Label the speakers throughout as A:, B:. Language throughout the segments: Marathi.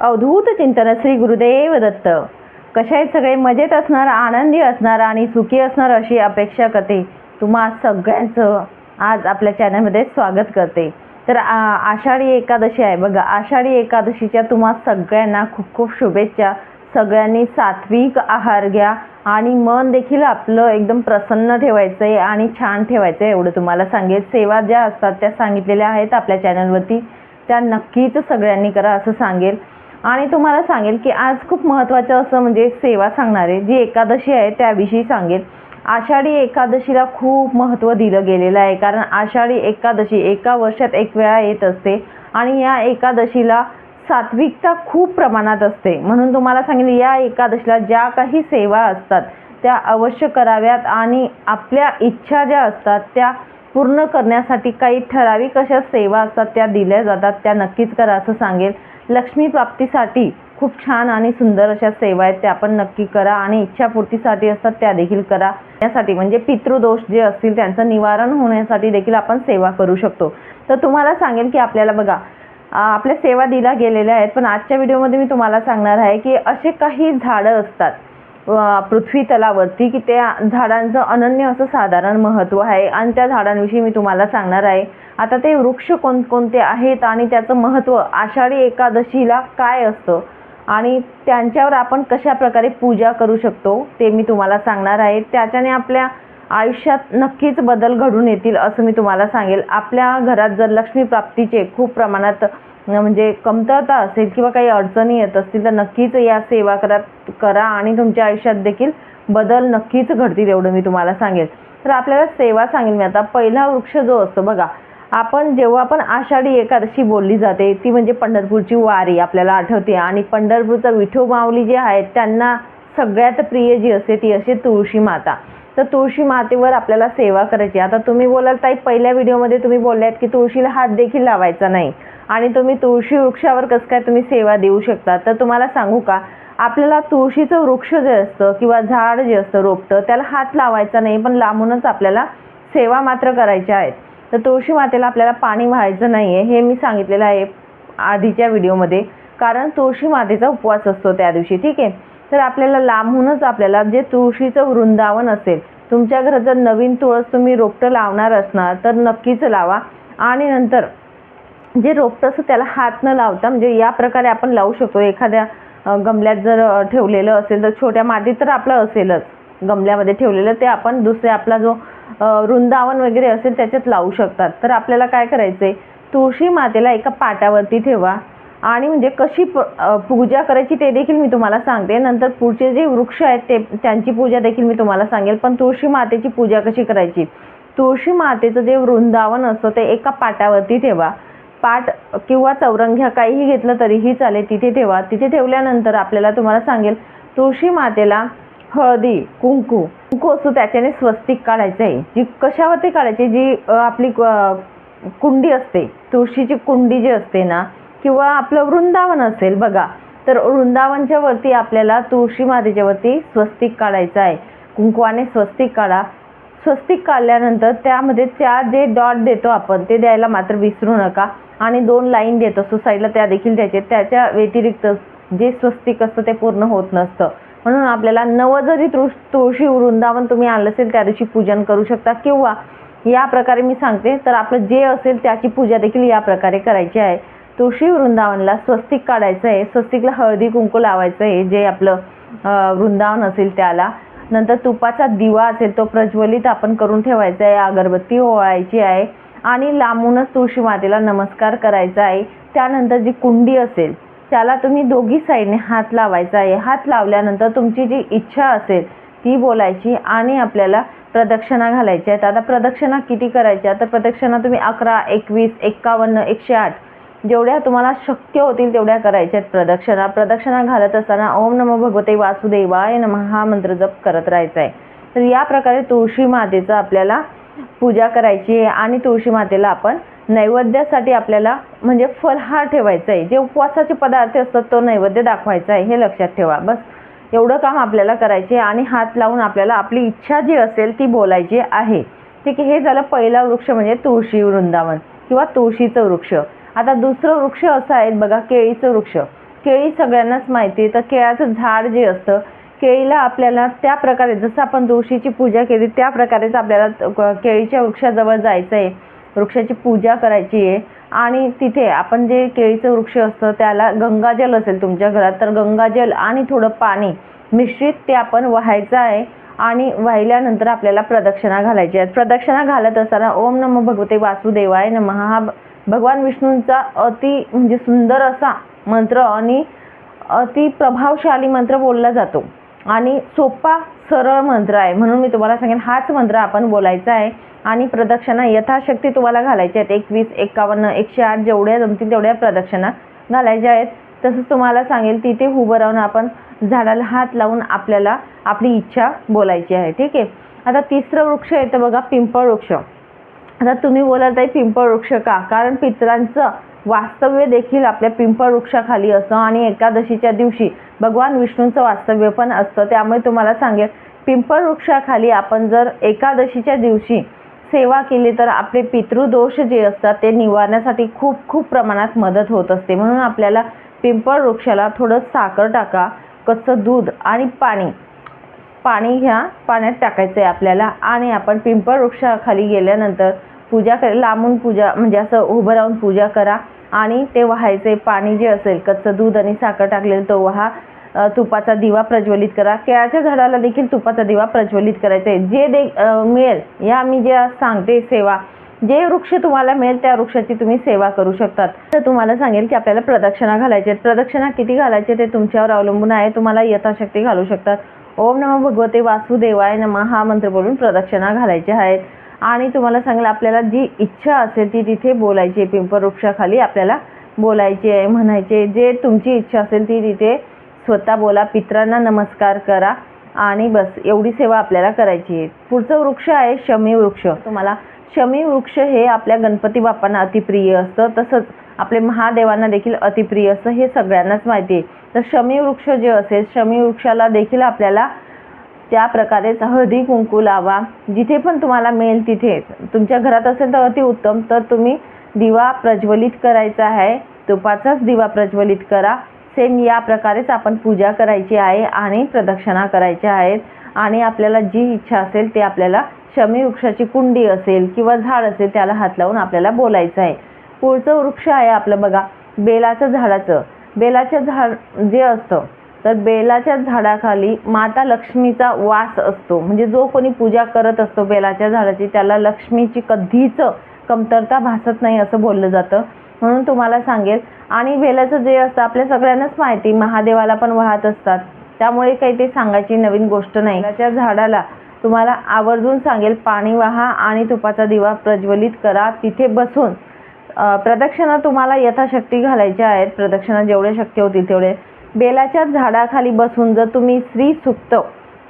A: अवधूत चिंतन श्री गुरुदेव दत्त. कशा सगळे मजेत असणार आनंदी असणार आणि सुखी असणार अशी अपेक्षा करते. तुम्हा सगळ्यांचं आज आपल्या चॅनलमध्ये स्वागत करते. तर आ- आषाढी एकादशी आहे बघा. आषाढी एकादशीच्या तुम्हा सगळ्यांना खूप खूप शुभेच्छा. सगळ्यांनी सात्विक आहार घ्या आणि मन देखील आपलं एकदम प्रसन्न ठेवायचं आहे आणि छान ठेवायचं आहे एवढं तुम्हाला सांगेल सेवा ज्या असतात त्या सांगितलेल्या आहेत आपल्या चॅनलवरती. त्या नक्कीच सगळ्यांनी करा असं सांगेल आणि तुम्हाला सांगेल की आज खूप महत्त्वाचं असं म्हणजे सेवा सांगणार आहे जी एकादशी आहे त्याविषयी सांगेल. आषाढी एकादशीला खूप महत्त्व दिलं गेलेलं आहे कारण आषाढी एकादशी एका वर्षात एक वेळा येत असते आणि या एकादशीला सात्विकता खूप प्रमाणात असते. म्हणून तुम्हाला सांगेल या एकादशीला ज्या काही सेवा असतात त्या अवश्य कराव्यात आणि आपल्या इच्छा ज्या असतात त्या पूर्ण करण्यासाठी काही ठराविक अशा सेवा असतात त्या दिल्या जातात त्या नक्कीच करा असं सांगेल. लक्ष्मी प्राप्तीसाठी खूप छान आणि सुंदर अशा सेवा आहेत त्या पण नक्की करा आणि इच्छापूर्तीसाठी असतात त्या देखील करा. त्यासाठी म्हणजे पितृदोष जे असतील त्यांचं निवारण होण्यासाठी देखील आपण सेवा करू शकतो. तर तुम्हाला सांगेल की आपल्याला बघा आपल्या सेवा दिल्या गेलेल्या आहेत पण आजच्या व्हिडिओमध्ये मी तुम्हाला सांगणार आहे की असे काही झाडं असतात पृथ्वी तलावरती की त्या झाडांचं अनन्य असं साधारण महत्त्व आहे. आणि त्या झाडांविषयी मी तुम्हाला सांगणार आहे. आता ते वृक्ष कोणकोणते आहेत आणि त्याचं महत्त्व आषाढी एकादशीला काय असतं? आणि त्यांच्यावर आपण कशा प्रकारे पूजा करू शकतो ते मी तुम्हाला सांगणार आहे. त्याच्याने आपल्या आयुष्यात नक्कीच बदल घडून येतील असं मी तुम्हाला सांगेल. आपल्या घरात जर लक्ष्मी प्राप्तीचे खूप प्रमाणात म्हणजे कमतरता असेल किंवा काही अडचणी येत असतील तर नक्कीच या सेवा करा करा आणि तुमच्या आयुष्यात देखील बदल नक्कीच घडतील एवढं मी तुम्हाला सांगेल. तर आपल्याला सेवा सांगेल मी आता. पहिला वृक्ष जो असतो बघा आपण जेव्हा पण आषाढी एकादशी बोलली जाते ती म्हणजे पंढरपूरची वारी आपल्याला आठवते. आणि पंढरपूरचं विठो माऊली जे आहेत त्यांना सगळ्यात प्रिय जी असते ती असते तुळशी माता. तर तुळशी मातेवर आपल्याला सेवा करायची. आता तुम्ही बोलाल ताई पहिल्या व्हिडिओमध्ये तुम्ही बोलल्यात की तुळशीला हात देखील लावायचा नाही. आणि तुम्ही तुळशी वृक्षावर कसं काय तुम्ही सेवा देऊ शकता? तर तुम्हाला सांगू का? आपल्याला तुळशीचं वृक्ष जे असतं किंवा झाड जे असतं रोपटं त्याला हात लावायचा नाही पण लांबूनच आपल्याला सेवा मात्र करायच्या आहेत. तर तुळशी मातेला आपल्याला पाणी व्हायचं नाही आहे हे मी सांगितलेलं आहे आधीच्या व्हिडिओमध्ये. कारण तुळशी मातेचा उपवास असतो त्या दिवशी ठीक आहे? तर आपल्याला लांबूनच आपल्याला जे तुळशीचं वृंदावन असेल तुमच्या घरात जर नवीन तुळस तुम्ही रोपटं लावणार असणार तर नक्कीच लावा. आणि नंतर जे रोपटं असं त्याला हात न लावता म्हणजे या प्रकारे आपण लावू शकतो. एखाद्या गमल्यात जर ठेवलेलं असेल तर छोट्या मातीत तर आपलं असेलच. गमल्यामध्ये ठेवलेलं ते आपण दुसरे आपला जो वृंदावन वगैरे असेल त्याच्यात लावू शकतात. तर आपल्याला काय करायचं आहे तुळशी मातेला एका पाटावरती ठेवा. आणि म्हणजे कशी प पूजा करायची ते देखील मी तुम्हाला सांगते. नंतर पुढचे जे वृक्ष आहेत ते त्यांची पूजा देखील मी तुम्हाला सांगेल. पण तुळशी मातेची पूजा कशी करायची? तुळशी मातेचं जे वृंदावन असतं ते एका पाटावरती ठेवा. पाट किंवा चौरंग्या काहीही घेतलं तरीही चालेल. तिथे ठेवा. तिथे ठेवल्यानंतर आपल्याला तुम्हाला सांगेल तुळशी मातेला हळदी कुंकू कुंकू असतो त्याच्याने स्वस्तिक काढायचं आहे जी कशावरती काढायची? जी आपली कुंडी असते. तुळशीची कुंडी जी असते ना किंवा आपलं वृंदावन असेल बघा. तर वृंदावनच्या वरती आपल्याला तुळशी मातेच्या वरती स्वस्तिक काढायचं आहे. कुंकवाने स्वस्तिक काढा. स्वस्तिक काढल्यानंतर त्यामध्ये त्या जे डॉट देतो आपण ते द्यायला मात्र विसरू नका. आणि दोन लाईन देत. असतो साईडला त्या देखील द्यायचे. त्याच्या व्यतिरिक्त जे स्वस्तिक असतं ते पूर्ण होत नसतं. म्हणून आपल्याला नव जरी तुळ तुळशी वृंदावन तुम्ही आणलं असेल त्या दिवशी पूजन करू शकता. किंवा या प्रकारे मी सांगते तर आपलं जे असेल त्याची पूजा देखील या प्रकारे करायची आहे. तुळशी वृंदावनला स्वस्तिक काढायचं आहे स्वस्तिकला हळदी कुंकू लावायचं आहे जे आपलं वृंदावन असेल त्याला. नंतर तुपाचा दिवा असेल तो प्रज्वलित आपण करून ठेवायचा आहे अगरबत्ती ओवाळायची आहे आणि लांबूनच तुळशी मातेला नमस्कार करायचा आहे त्यानंतर जी कुंडी असेल त्याला तुम्ही दोघी साईडने हात लावायचा आहे हात लावल्यानंतर तुमची जी इच्छा असेल ती बोलायची आणि आपल्याला प्रदक्षिणा घालायची आहेत. आता प्रदक्षिणा किती करायच्या तर प्रदक्षिणा तुम्ही अकरा एकवीस एक्कावन्न एकशे आठ जेवढ्या तुम्हाला शक्य होतील तेवढ्या करायच्या आहेत प्रदक्षिणा. प्रदक्षिणा घालत असताना ओम नमो भगवते वासुदेवाय नम हा मंत्र जप करत राहायचा आहे तर या प्रकारे तुळशी मातेचं आपल्याला पूजा करायची आहे आणि तुळशी मातेला आपण नैवेद्यासाठी आपल्याला म्हणजे फलहार ठेवायचा आहे जे उपवासाचे पदार्थ असतात तो नैवेद्य दाखवायचा आहे हे लक्षात ठेवा. बस. एवढं काम आपल्याला करायचे आणि हात लावून आपल्याला आपली इच्छा जी असेल ती बोलायची आहे. ठीक आहे हे झालं पहिला वृक्ष म्हणजे तुळशी वृंदावन किंवा तुळशीचं वृक्ष. आता दुसरं वृक्ष असं आहे बघा केळीचं वृक्ष. केळी सगळ्यांनाच माहिती आहे. तर केळाचं झाड जे असतं केळीला आपल्याला त्या प्रकारे जसं आपण तुळशीची पूजा केली त्या प्रकारेच आपल्याला क- केळीच्या वृक्षाजवळ जायचं आहे. वृक्षाची पूजा करायची आहे. आणि तिथे आपण जे केळीचं वृक्ष असतं त्याला गंगाजल असेल तुमच्या घरात तर गंगाजल आणि थोडं पाणी मिश्रित ते आपण वाहायचं आहे. आणि वाहिल्यानंतर आपल्याला प्रदक्षिणा घालायची आहे. प्रदक्षिणा घालत असताना ओम नमो भगवते वासुदेवाय नमः. हा भगवान विष्णूंचा अति म्हणजे सुंदर असा मंत्र आणि अति प्रभावशाली मंत्र बोलला जातो. आणि सोपा सरळ मंत्र आहे. म्हणून मी तुम्हाला सांगेन हाच मंत्र आपण बोलायचा आहे. आणि प्रदक्षिणा यथाशक्ती तुम्हाला घालायच्या आहेत. एकवीस एकावन्न एकशे आठ जेवढ्या जमतील तेवढ्या प्रदक्षिणा घालायच्या आहेत. तसंच तुम्हाला सांगेल तिथे उभं राहून आपण झाडाला हात लावून आपल्याला आपली इच्छा बोलायची आहे. ठीक आहे? आता तिसरं वृक्ष येतं बघा पिंपळ वृक्ष. आता तुम्ही बोलाल आहे पिंपळ वृक्ष का? कारण पितरांचं वास्तव्य देखील आपल्या पिंपळ वृक्षाखाली असतं आणि एकादशीच्या दिवशी भगवान विष्णूंचं वास्तव्य पण असतं. त्यामुळे तुम्हाला सांगेल पिंपळ वृक्षाखाली आपण जर एकादशीच्या दिवशी सेवा केली तर आपले पितृदोष जे असतात ते निवारण्यासाठी खूप खूप प्रमाणात मदत होत असते. म्हणून आपल्याला पिंपळ वृक्षाला थोडं साखर टाका कच्चं दूध आणि पाणी पाणी घ्या पाण्यात टाकायचं आहे आपल्याला आणि आपण पिंपळ वृक्षाखाली गेल्यानंतर पूजा कर लांबून पूजा म्हणजे असं उभं राहून पूजा करा आणि ते व्हायचे पाणी जे असेल कच्चं दूध आणि साखर टाकलेलं तो वहा. तुपाचा दिवा प्रज्वलित करा. केळाच्या झाडाला देखील तुपाचा दिवा प्रज्वलित करायचा आहे. जे दे मिळेल या मी जे सांगते सेवा जे वृक्ष तुम्हाला मिळेल त्या वृक्षाची तुम्ही सेवा करू शकतात. तर तुम्हाला सांगेल की आपल्याला प्रदक्षिणा घालायची आहेत. प्रदक्षिणा किती घालायचे ते तुमच्यावर अवलंबून आहे. तुम्हाला यथाशक्ती घालू शकतात. ओम नम भगवते वासुदेवाय नमः हा मंत्र बोलून प्रदक्षिणा घालायच्या आहेत. आणि तुम्हाला सांगलं आपल्याला जी इच्छा असेल ती तिथे बोलायची आहे. पिंपळ वृक्षाखाली आपल्याला बोलायची आहे म्हणायचे जे तुमची इच्छा असेल ती तिथे स्वतः बोला. पित्रांना नमस्कार करा. आणि बस एवढी सेवा आपल्याला करायची आहे. पुढचं वृक्ष आहे शमी वृक्ष. तुम्हाला शमी वृक्ष हे आपल्या गणपती बाप्पांना अतिप्रिय असतं. तसंच आपले महादेवांना देखील अतिप्रिय असतं. हे सगळ्यांनाच माहिती आहे. तर शमी वृक्ष जे असेल शमी वृक्षाला देखील आपल्याला त्या प्रकारेच हळदी कुंकू लावा. जिथे पण तुम्हाला मिळेल तिथे. तुमच्या घरात असेल तर अतिउत्तम तर तुम्ही दिवा प्रज्वलित करायचा आहे. तुपाचाच दिवा प्रज्वलित करा. सेम या प्रकारेच आपण पूजा करायची आहे आणि प्रदक्षिणा करायच्या आहेत. आणि आपल्याला जी इच्छा असेल ते आपल्याला शमी वृक्षाची कुंडी असेल किंवा झाड असेल त्याला हात लावून आपल्याला बोलायचं आहे. पुढचं वृक्ष आहे आपलं बघा बेलाचं झाडाचं. बेलाचं झाड जे असतं तर बेलाच्या झाडाखाली माता लक्ष्मीचा वास असतो. म्हणजे जो कोणी पूजा करत असतो बेलाच्या झाडाची त्याला लक्ष्मीची कधीच कमतरता भासत नाही असं बोललं जातं. म्हणून तुम्हाला सांगेल आणि बेलाचं जे असतं आपल्या सगळ्यांनाच माहिती महादेवाला पण वाहत असतात. त्यामुळे काही ते सांगायची नवीन गोष्ट नाही. त्याच्या झाडाला तुम्हाला आवर्जून सांगेल पाणी वाहा आणि तुपाचा दिवा प्रज्वलित करा. तिथे बसून प्रदक्षिणा तुम्हाला यथाशक्ती घालायच्या आहेत. प्रदक्षिणा जेवढे शक्य होतील तेवढे. बेलाच्या झाडाखाली बसून जर तुम्ही श्री सुक्त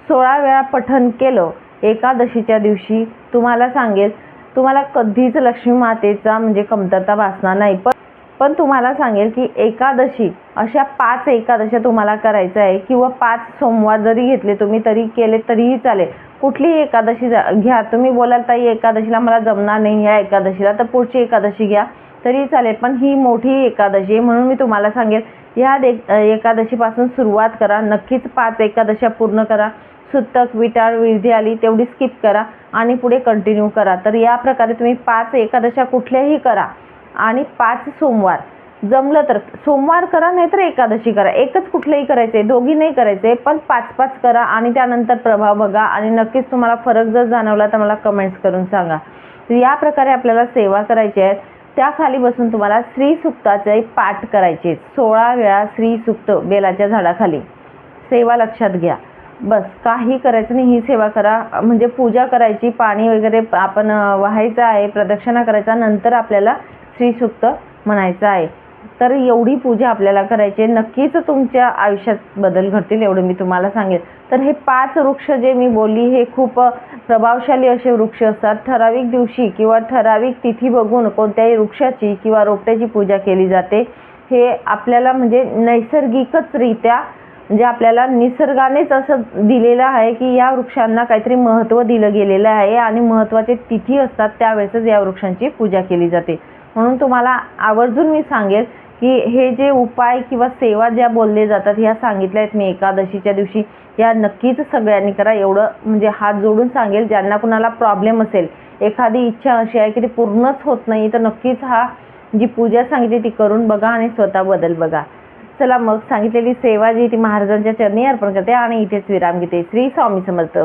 A: सोळा वेळा पठण केलं एकादशीच्या दिवशी तुम्हाला सांगेल तुम्हाला कधीच लक्ष्मी मातेचा म्हणजे कमतरता भासणार नाही. पण पण तुम्हाला सांगेल की एकादशी अशा पाच एकादशा तुम्हाला करायचं आहे किंवा पाच सोमवार जरी घेतले तुम्ही तरी केले तरीही चालेल. कुठलीही एकादशी जा- घ्या. तुम्ही बोलाल ताई एकादशीला मला जमणार नाही ह्या एकादशीला तर पुढची एकादशी घ्या. तरी चालेल. पण ही मोठी एकादशी आहे म्हणून मी तुम्हाला सांगेल ह्या दे एकादशीपासून सुरुवात करा. नक्कीच पाच एकादशा पूर्ण करा. सुतक विटाळ विधी आली तेवढी स्किप करा आणि पुढे कंटिन्यू करा. तर या प्रकारे तुम्ही पाच एकादशा कुठल्याही करा. आणि पाच सोमवार. जमलं तर सोमवार करा नाहीतर एकादशी करा. एकच कुठलंही करायचं आहे दोघी नाही करायचं पण पाच पाच करा आणि त्यानंतर प्रभाव बघा आणि नक्कीच तुम्हाला फरक जर जाणवला तर मला कमेंट्स करून सांगा. या प्रकारे आपल्याला सेवा करायची आहे. त्या खाली बसून तुम्हाला श्री सुक्ताचे पाठ करायचे सोळा वेळा श्री सुक्त बेलाच्या झाडाखाली. सेवा लक्षात घ्या. बस काही करायचं नाही. ही सेवा करा. म्हणजे पूजा करायची पाणी वगैरे आपण व्हायचं वाहायचं आहे प्रदक्षिणा करायचा नंतर आपल्याला श्रीसुक्त म्हणायचं आहे. तर एवढी पूजा आपल्याला करायची आहे. नक्कीच तुमच्या आयुष्यात बदल घडतील एवढं मी तुम्हाला सांगेन. तर हे पाच वृक्ष जे मी बोलली हे खूप प्रभावशाली असे वृक्ष असतात. ठराविक दिवशी किंवा ठराविक तिथी बघून कोणत्याही वृक्षाची किंवा रोपट्याची पूजा केली जाते. हे आपल्याला म्हणजे नैसर्गिकचरित्या म्हणजे आपल्याला निसर्गानेच असं दिलेलं आहे की या वृक्षांना काहीतरी महत्त्व दिलं गेलेलं आहे आणि महत्त्वाचे तिथी असतात त्यावेळेसच या वृक्षांची पूजा केली जाते. म्हणून तुम्हाला आवर्जून मी सांगेल की हे जे उपाय किंवा सेवा ज्या बोलले जातात ह्या सांगितल्या आहेत मी एकादशीच्या दिवशी या नक्कीच सगळ्यांनी करा. एवढं म्हणजे हात जोडून सांगेल ज्यांना कुणाला प्रॉब्लेम असेल एखादी इच्छा अशी आहे की ती पूर्णच होत नाही तर नक्कीच हा जी पूजा सांगितली ती करून बघा आणि स्वतः बदल बघा. चला मग सांगितलेली सेवा जी ती महाराजांच्या चरणी अर्पण करते आणि इथेच विराम घेते. श्री स्वामी समर्थ.